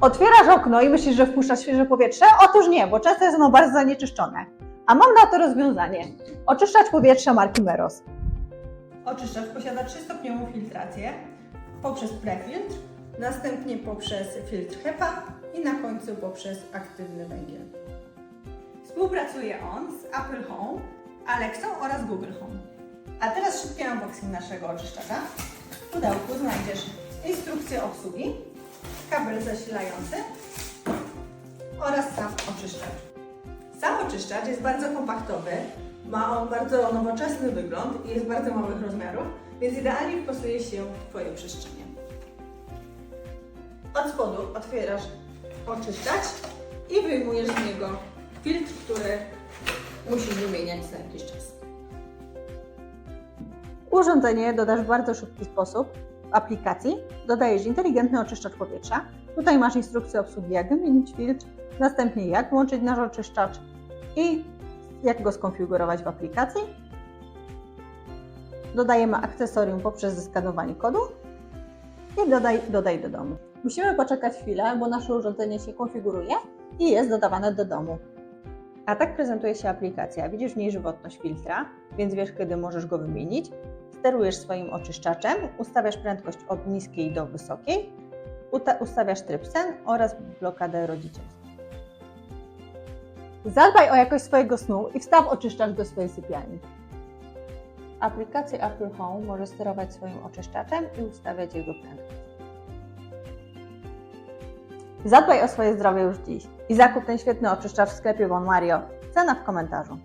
Otwierasz okno i myślisz, że wpuszczasz świeże powietrze? Otóż nie, bo często jest ono bardzo zanieczyszczone. A mam na to rozwiązanie. Oczyszczacz powietrza marki Meros. Oczyszczacz posiada trzystopniową filtrację poprzez prefiltr, następnie poprzez filtr HEPA i na końcu poprzez aktywny węgiel. Współpracuje on z Apple Home, Alexą oraz Google Home. A teraz szybki unboxing naszego oczyszczacza. W pudełku znajdziesz instrukcję obsługi, kabel zasilający oraz sam oczyszczacz. Sam oczyszczacz jest bardzo kompaktowy, ma on bardzo nowoczesny wygląd i jest bardzo małych rozmiarów, więc idealnie wpasuje się w Twoje przestrzenie. Od spodu otwierasz oczyszczacz i wyjmujesz z niego filtr, który musisz wymieniać co jakiś czas. Urządzenie dodasz w bardzo szybki sposób aplikacji. Dodajesz inteligentny oczyszczacz powietrza. Tutaj masz instrukcję obsługi, jak wymienić filtr, następnie jak włączyć nasz oczyszczacz i jak go skonfigurować w aplikacji. Dodajemy akcesorium poprzez zeskanowanie kodu i dodaj, dodaj do domu. Musimy poczekać chwilę, bo nasze urządzenie się konfiguruje i jest dodawane do domu. A tak prezentuje się aplikacja. Widzisz w niej żywotność filtra, więc wiesz, kiedy możesz go wymienić. Sterujesz swoim oczyszczaczem, ustawiasz prędkość od niskiej do wysokiej, ustawiasz tryb sen oraz blokadę rodzicielstwa. Zadbaj o jakość swojego snu i wstaw oczyszczacz do swojej sypialni. Aplikację Apple Home możesz sterować swoim oczyszczaczem i ustawiać jego prędkość. Zadbaj o swoje zdrowie już dziś i zakup ten świetny oczyszczacz w sklepie Bon Mario. Cena w komentarzu.